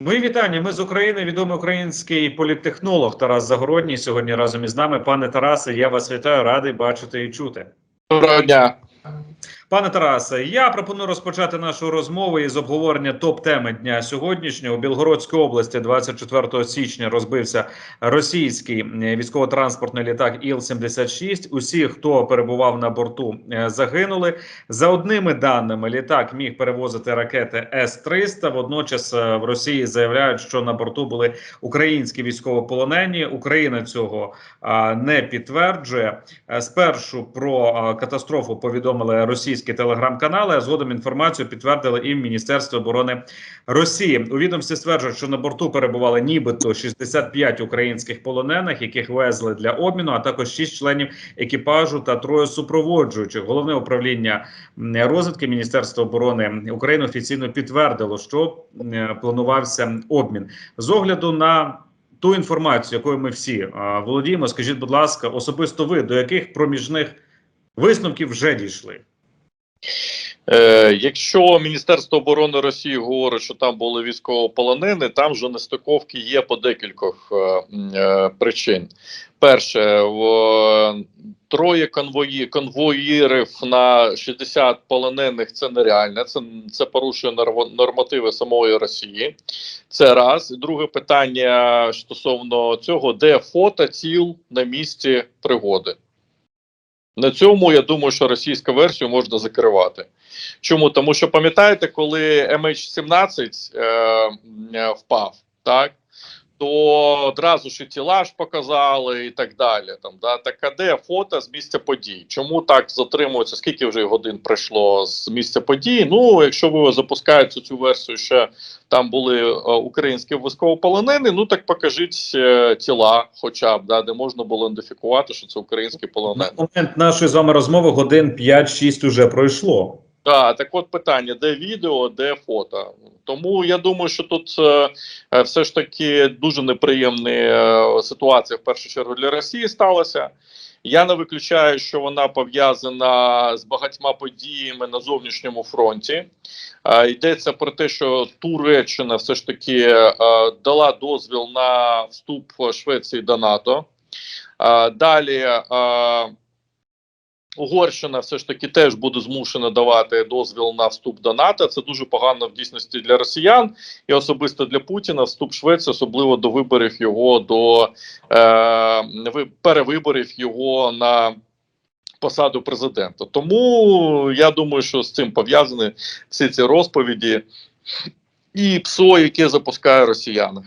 Мої вітання. Ми з України. Відомий український політтехнолог Тарас Загородній сьогодні разом із нами. Пане Тарасе, я вас вітаю, радий бачити і чути. Доброго дня. Пане Тарасе, я пропоную розпочати нашу розмову із обговорення топ-теми дня сьогоднішнього. У Білгородській області 24 січня розбився російський е, військово-транспортний літак Іл-76. Усі, хто перебував на борту, е, загинули. За одними даними, літак міг перевозити ракети С-300. Водночас е, в Росії заявляють, що на борту були українські військовополонені. Україна цього не підтверджує. Е, Спершу про катастрофу повідомили російські телеграм-канали. А згодом інформацію підтвердили і в Міністерстві оборони Росії. У відомстві стверджують, що на борту перебували нібито 65 українських полонених, яких везли для обміну, а також 6 членів екіпажу та троє супроводжуючих. Головне управління м, розвідки Міністерства оборони України офіційно підтвердило, що планувався обмін з огляду на. Ту інформацію, якою ми всі володіємо, скажіть, будь ласка, особисто ви до яких проміжних висновків вже дійшли? Е, якщо Міністерство оборони Росії говорить, що там були військовополонені, там вже нестиковки є по декількох е, е, причин. Перше, в, е, троє конвої, конвоїрів на 60 полонених це нереально. Це, це порушує норм- нормативи самої Росії. Це раз. Друге питання стосовно цього, де фото тіл на місці пригоди. На цьому я думаю, що російську версію можна закривати. Чому? Тому що пам'ятаєте, коли MH17 е, е, впав, так? То одразу ж і тіла ж показали і так далі. Там, да? Так а де фото з місця подій? Чому так затримується? Скільки вже годин пройшло з місця подій? Ну, якщо ви запускаєте цю версію, ще там були е, українські військовополонені, ну так покажіть е, тіла, хоча б, да, де можна було ідентифікувати, що це українські полонені. На момент нашої з вами розмови годин 5-6 уже пройшло. Так, так от питання: де відео, де фото. Тому я думаю, що тут е, е, все ж таки дуже неприємна е, ситуація в першу чергу для Росії сталася. Я не виключаю, що вона пов'язана з багатьма подіями на зовнішньому фронті. Е, йдеться про те, що Туреччина все ж таки е, дала дозвіл на вступ Швеції до НАТО. Е, далі. Е, Угорщина все ж таки теж буде змушена давати дозвіл на вступ до НАТО. Це дуже погано в дійсності для росіян і особисто для Путіна. Вступ Швеції, особливо до виборів його до е, перевиборів його на посаду президента. Тому я думаю, що з цим пов'язані всі ці розповіді і ПСО, яке запускає росіяни.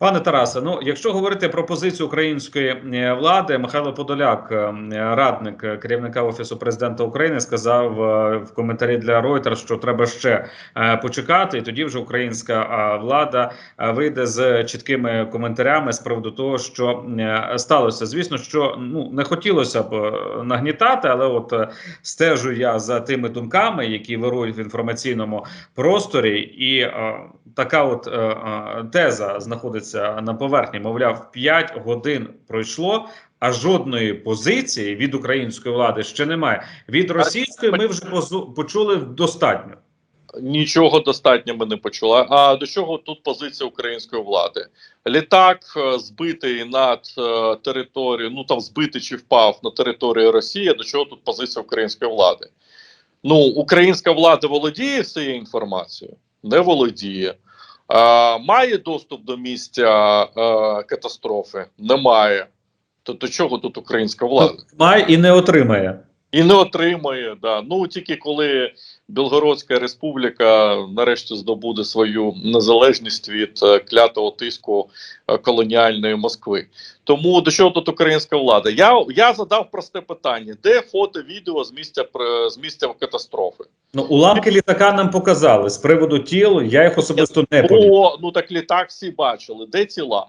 Пане Тарасе, ну якщо говорити про позицію української е, влади, Михайло Подоляк, е, радник е, керівника офісу президента України, сказав в коментарі для Reuters, що треба ще почекати, і тоді вже українська влада вийде з чіткими коментарями з приводу того, що сталося. Звісно, що ну не хотілося б нагнітати, але от стежу я за тими думками, які вирують в інформаційному просторі, і така от теза знаходиться на поверхні. Мовляв, 5 годин пройшло. А жодної позиції від української влади ще немає. Від російської ми вже почули достатньо. Нічого достатньо ми не почули. А до чого тут позиція української влади? Літак е, збитий над е, територією, ну там збитий чи впав на територію Росії. До чого тут позиція української влади? Ну, українська влада володіє цією інформацією? Не володіє. Має доступ до місця катастрофи? Немає. То до чого тут українська влада? Має і не отримає. І не отримає. Да. Ну тільки коли Білгородська республіка нарешті здобуде свою незалежність від е, клятого тиску е, колоніальної Москви. Тому до чого тут українська влада? Я, я задав просте питання: де фото, відео з місця з місця катастрофи? Ну уламки літака нам показали з приводу тіл. Я їх особисто не. О, ну так літак всі бачили. Де тіла?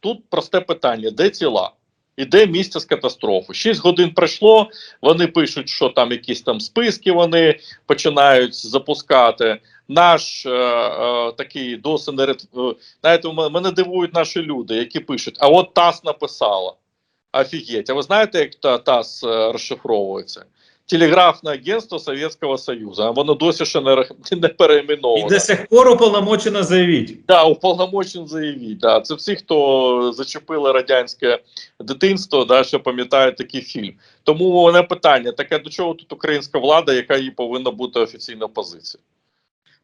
Тут просте питання: де тіла? І де місце з катастрофи? Шість годин пройшло. Вони пишуть, що там якісь там списки вони починають запускати. Наш е, е, такий досить не ред- е, знаєте, мене дивують наші люди, які пишуть: а от ТАСС написала. Офігеть. А ви знаєте, як тас е, розшифровується? Телеграфне агентство Совєтського Союзу. А воно досі ще не, не переименовано. І до сих пор уполномочено заявіть. Да, уповномочен заявіть. Да. Це всі, хто зачепили радянське дитинство, да, ще пам'ятають такий фільм. Тому мене питання: таке до чого тут українська влада, яка її повинна бути офіційна позиція?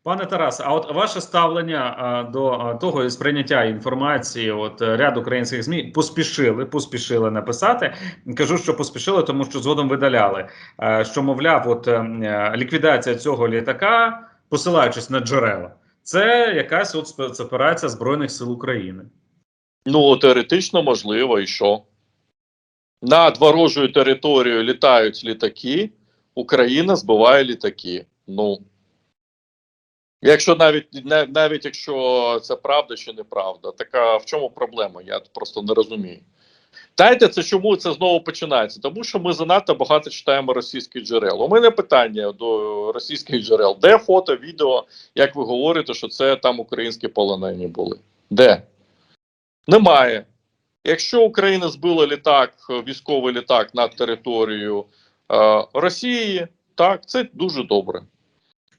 Пане Тарасе, а от ваше ставлення до того і сприйняття інформації, от е, ряд українських змі поспішили, поспішили написати. Кажу, що поспішили, тому що згодом видаляли. е, Що мовляв, от е, е, ліквідація цього літака, посилаючись на джерела, це якась от спецоперація збройних сил України. Ну, теоретично можливо, і що? Над ворожою територією літають літаки, Україна збиває літаки. Ну. Якщо навіть нав- навіть якщо це правда чи неправда, така в чому проблема? Я просто не розумію. Знаєте, це чому це знову починається? Тому що ми занадто багато читаємо російських джерел. У мене питання до російських джерел: де фото, відео, як ви говорите, що це там українські полонені були? Де? Немає. Якщо Україна збила літак, військовий літак над територією е, Росії, так, це дуже добре.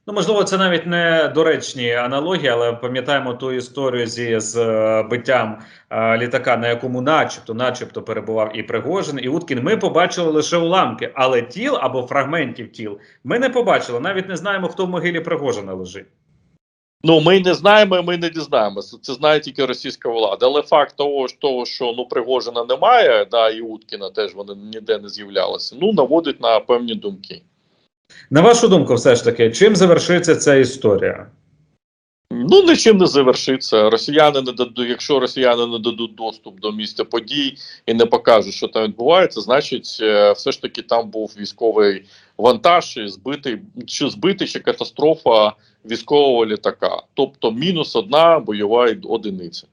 Ну, можливо, це навіть не доречні аналогії, але пам'ятаємо ту історію зі е, биттям е, літака, на якому, начебто, начебто, перебував і Пригожин, і Уткін. Ми побачили лише уламки, але тіл або фрагментів тіл ми не побачили. Навіть не знаємо, хто в могилі Пригожина лежить. Ну, ми не знаємо, і ми не дізнаємося. Це знає тільки російська влада. Але факт того, того що ну Пригожина немає, да, і Уткіна теж вони ніде не з'являлися. Ну, наводить на певні думки. На вашу думку, все ж таки, чим завершиться ця історія? Ну, нічим не завершиться. Росіяни не дадуть, якщо росіяни не дадуть доступ до місця подій і не покажуть, що там відбувається, значить, е, все ж таки там був військовий вантаж, і збитий чи збитий, чи катастрофа військового літака. Тобто мінус одна бойова одиниця.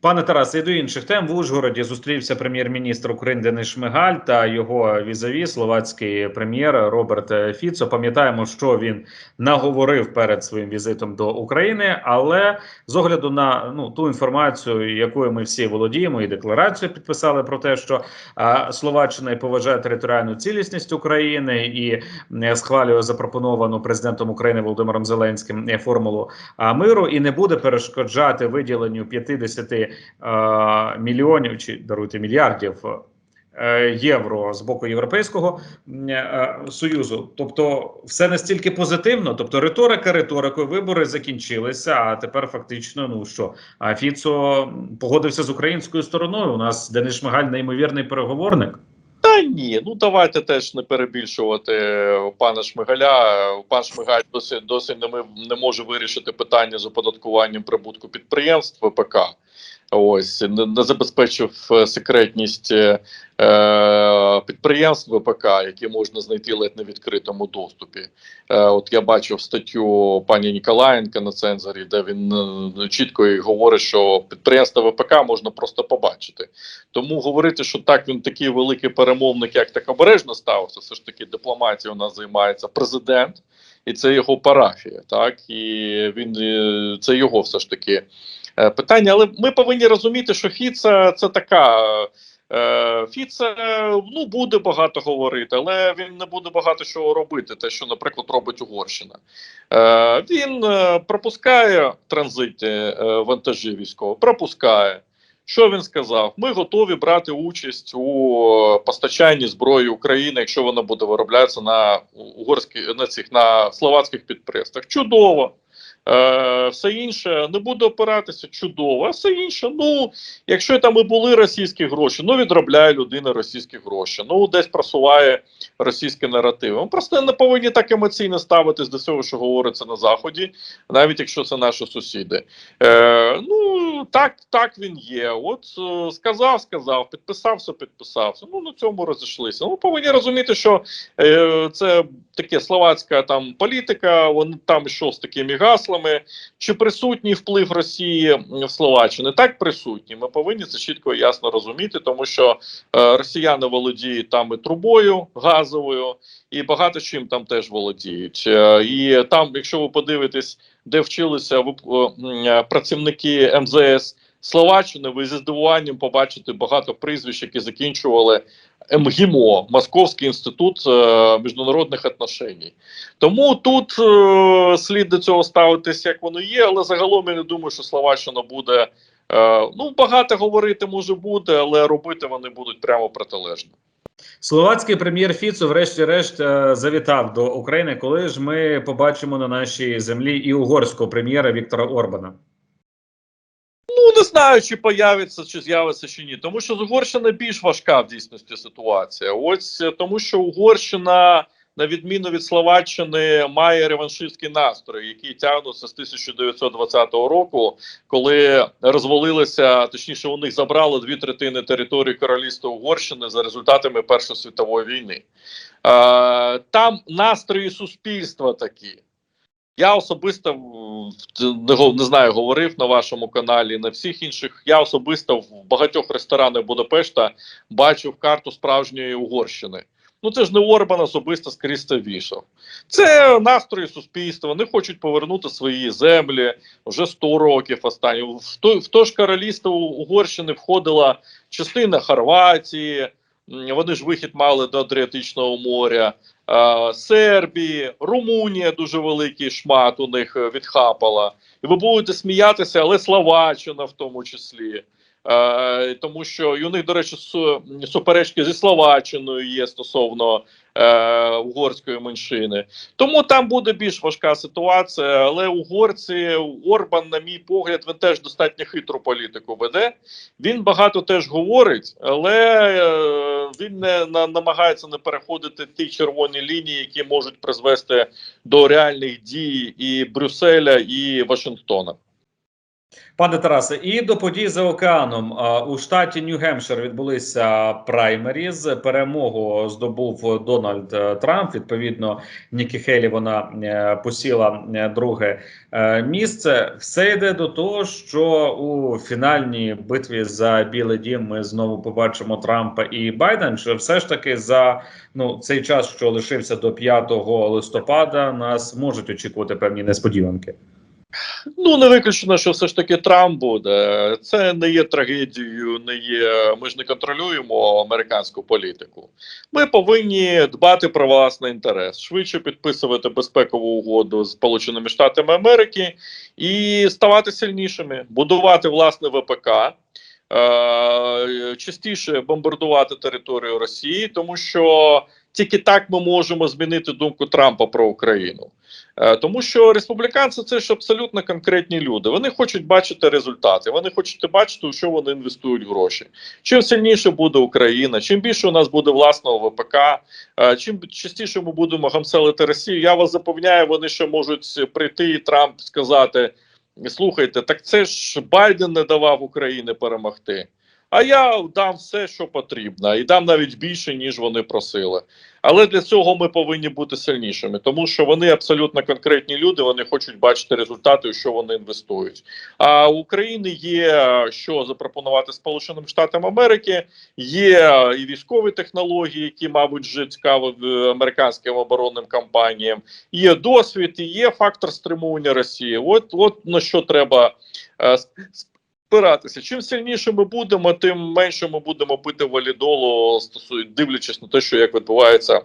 Пане Тарасе, до інших тем в Ужгороді зустрівся прем'єр-міністр України Денис Шмигаль та його візаві, словацький прем'єр Роберт Фіцо. Пам'ятаємо, що він наговорив перед своїм візитом до України, але з огляду на ну ту інформацію, якою ми всі володіємо, і декларацію підписали про те, що а, Словаччина поважає територіальну цілісність України і схвалює запропоновану президентом України Володимиром Зеленським е, формулу миру і не буде перешкоджати виділенню 50 е, мільйонів чи даруйте мільярдів е, євро з боку Європейського е, союзу. Тобто, все настільки позитивно. Тобто, риторика риторикою, вибори закінчилися. А тепер фактично, ну що Фіцо погодився з українською стороною. У нас Денис Шмигаль неймовірний переговорник. Та ні, ну давайте теж не перебільшувати пана Шмигаля. Пан Шмигаль досі досі не, не може вирішити питання з оподаткуванням прибутку підприємств ВПК. Ось не, забезпечив е, секретність е, е, підприємств ВПК, які можна знайти ледь в відкритому доступі. Е, от я бачив статтю пані Ніколаєнка на цензорі, де він е, чітко і говорить, що підприємства ВПК можна просто побачити. Тому говорити, що так він такий великий перемовник, як так обережно ставився, все ж таки дипломатією у нас займається президент, і це його парафія. Так і він це його все ж таки питання. Але ми повинні розуміти, що Фіца це така. Е, Фіце ну буде багато говорити, але він не буде багато чого робити. Те, що, наприклад, робить Угорщина. Е, Він е, пропускає транзиті е, вантажі військові, пропускає. Що він сказав? Ми готові брати участь у е, постачанні зброї України, якщо вона буде вироблятися на угорських на цих на словацьких підприємствах. Чудово. Е, все інше не буде опиратися чудово, а все інше. Ну, якщо там і були російські гроші, ну відробляє людина російські гроші, ну десь просуває російські наративи. Ми просто не повинні так емоційно ставитись до цього, що говориться на заході, навіть якщо це наші сусіди. Е, ну так, так він є. От е, сказав, сказав, підписався, підписався. Ну на цьому розійшлися. Ну повинні розуміти, що е, це таке словацька там політика. Вони там йшов з такими гаслами. Чи присутній вплив Росії в Словаччині? Так присутній. Ми повинні це чітко і ясно розуміти, тому що е, росіяни володіють там і трубою газовою, і багато чим там теж володіють. Е, і там, якщо ви подивитесь, де вчилися е, е, працівники МЗС Словаччини, ви зі здивуванням побачите багато прізвищ, які закінчували МГІМО, Московський інститут е, міжнародних отношень. Тому тут е, слід до цього ставитись, як воно є, але загалом я не думаю, що Словаччина буде. Е, ну, багато говорити може бути, але робити вони будуть прямо протилежно. Словацький прем'єр Фіцо, врешті-решт, е, завітав до України. Коли ж ми побачимо на нашій землі і угорського прем'єра Віктора Орбана? Не знаю, чи появиться, чи з'явиться чи ні. Тому що з Угорщини більш важка в дійсності ситуація. Ось е, тому, що Угорщина, на відміну від Словаччини, має реваншистський настрій, який тягнуться з 1920 року, коли розвалилися, точніше, у них забрали дві третини території королівства Угорщини за результатами Першої світової війни. Е, там настрої суспільства такі. Я особисто не знаю, говорив на вашому каналі, на всіх інших. Я особисто в багатьох ресторанах Будапешта бачив карту справжньої Угорщини. Ну це ж не Орбан особисто скрізь це вішав. Це настрої суспільства. Вони хочуть повернути свої землі вже 100 років останні. В то, в то ж королівство Угорщини входила частина Хорватії. Вони ж вихід мали до Адріатичного моря. Е, Сербії, Румунія дуже великий шмат у них е, відхапала. І ви будете сміятися, але Словаччина в тому числі. Е, тому що і у них, до речі, суперечки зі Словаччиною є стосовно е, угорської меншини. Тому там буде більш важка ситуація. Але угорці, Орбан, на мій погляд, він теж достатньо хитру політику веде. Він багато теж говорить, але е, він не на, намагається не переходити ті червоні лінії, які можуть призвести до реальних дій і Брюсселя, і Вашингтона. Пане Тарасе, і до подій за океаном у штаті Нью-Гемпшир відбулися праймеріз. Перемогу здобув Дональд е, Трамп. Відповідно, Нікі Хейлі вона е, посіла е, друге місце. Все йде до того, що у фінальній битві за Білий Дім ми знову побачимо Трампа і Байден. Чи все ж таки за ну цей час, що лишився до 5 листопада, нас можуть очікувати певні несподіванки. Ну не виключено, що все ж таки Трамп буде. Це не є трагедією, не є. Ми ж не контролюємо американську політику. Ми повинні дбати про власний інтерес, швидше підписувати безпекову угоду з Сполученими Штатами Америки і ставати сильнішими, будувати власне ВПК. е, Частіше бомбардувати територію Росії, тому що тільки так ми можемо змінити думку Трампа про Україну. Е, Тому що республіканці це ж абсолютно конкретні люди. Вони хочуть бачити результати. Вони хочуть бачити, у що вони інвестують гроші. Чим сильніше буде Україна, чим більше у нас буде власного ВПК, е, чим частіше ми будемо гамселити Росію. Я вас запевняю, вони ще можуть прийти і Трамп сказати: слухайте, так це ж Байден не давав Україні перемогти. А я дам все, що потрібно, і дам навіть більше, ніж вони просили. Але для цього ми повинні бути сильнішими, тому що вони абсолютно конкретні люди. Вони хочуть бачити результати, у що вони інвестують. А у України є е, що запропонувати Сполученим Штатам Америки. Є е, і військові технології, які, мабуть, вже цікаві е, американським оборонним компаніям. Є досвід, і є фактор стримування Росії. От, от на що треба. Спиратися. Чим сильніше ми будемо, тим менше ми будемо пити валідолу, дивлячись на те, що як відбувається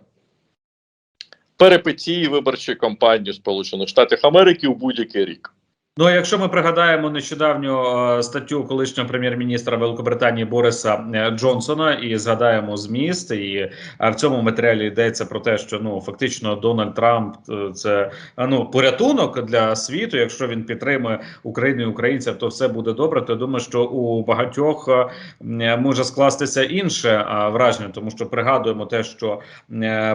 перипетії виборчої кампанії Сполучених Штатах Америки у будь-який рік. Ну, якщо ми пригадаємо нещодавню е, статтю колишнього прем'єр-міністра Великобританії Бориса е, Джонсона і згадаємо зміст, і в цьому матеріалі йдеться про те, що ну фактично Дональд Трамп е, це ну порятунок для світу. Якщо він підтримує Україну і українців, то все буде добре. То я думаю, що у багатьох може скластися інше враження, тому що пригадуємо те, що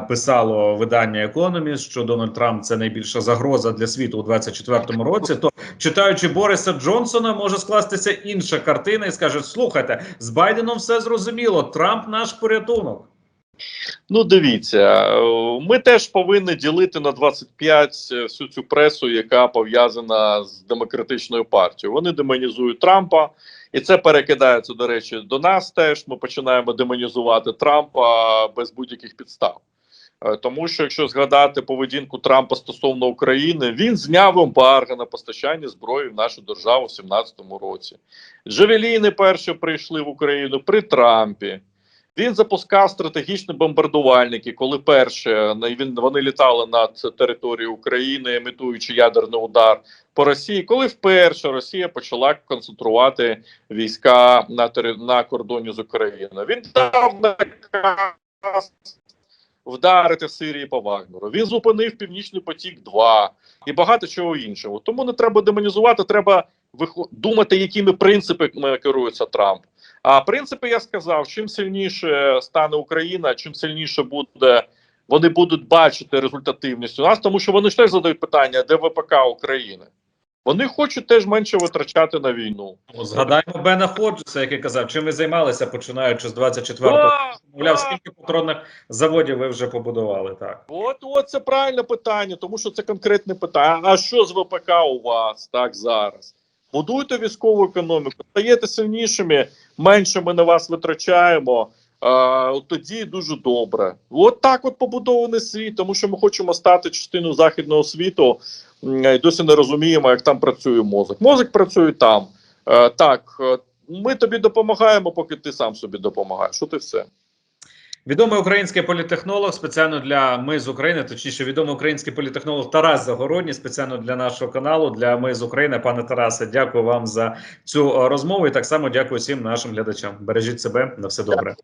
писало видання Economist, що Дональд Трамп це найбільша загроза для світу у 24-му році. То читаючи Бориса Джонсона, може скластися інша картина і скаже: слухайте, з Байденом все зрозуміло. Трамп наш порятунок. Ну, дивіться, ми теж повинні ділити на 25 всю цю пресу, яка пов'язана з демократичною партією. Вони демонізують Трампа, і це перекидається, до речі, до нас. Теж ми починаємо демонізувати Трампа без будь-яких підстав. Е, Тому що якщо згадати поведінку Трампа стосовно України, він зняв ембарго на постачання зброї в нашу державу в 2017 році. Джавеліни перші прийшли в Україну при Трампі. Він запускав стратегічні бомбардувальники, коли перше вони літали над територією України, емітуючи ядерний удар по Росії. Коли вперше Росія почала концентрувати війська на тери- на кордоні з Україною, він дав наказ вдарити в Сирії по Вагнеру. Він зупинив Північний потік 2 і багато чого іншого. Тому не треба демонізувати, треба думати, якими принципами керується Трамп. А принципи я сказав: чим сильніше стане Україна, чим сильніше буде. Вони будуть бачити результативність у нас, тому що вони ж теж задають питання, де ВПК України. Вони хочуть теж менше витрачати на війну. Ну, Згадаємо Бена Ходжеса, який казав, чим ви займалися, починаючи з 24-го. Мовляв, скільки патронних заводів ви вже побудували? Так. От, от це правильне питання, тому що це конкретне питання. А що з ВПК у вас так зараз? Будуйте військову економіку, стаєте сильнішими, менше ми на вас витрачаємо. От тоді дуже добре. От так от побудований світ, тому що ми хочемо стати частиною західного світу і досі не розуміємо, як там працює мозок. Мозок працює там. Е, так, е, ми тобі допомагаємо, поки ти сам собі допомагаєш. От і все. Відомий український політехнолог спеціально для ми з України, точніше, відомий український політехнолог Тарас Загородній, спеціально для нашого каналу, для ми з України. Пане Тарасе, дякую вам за цю е, розмову. І так само дякую всім нашим глядачам. Бережіть себе на все добре.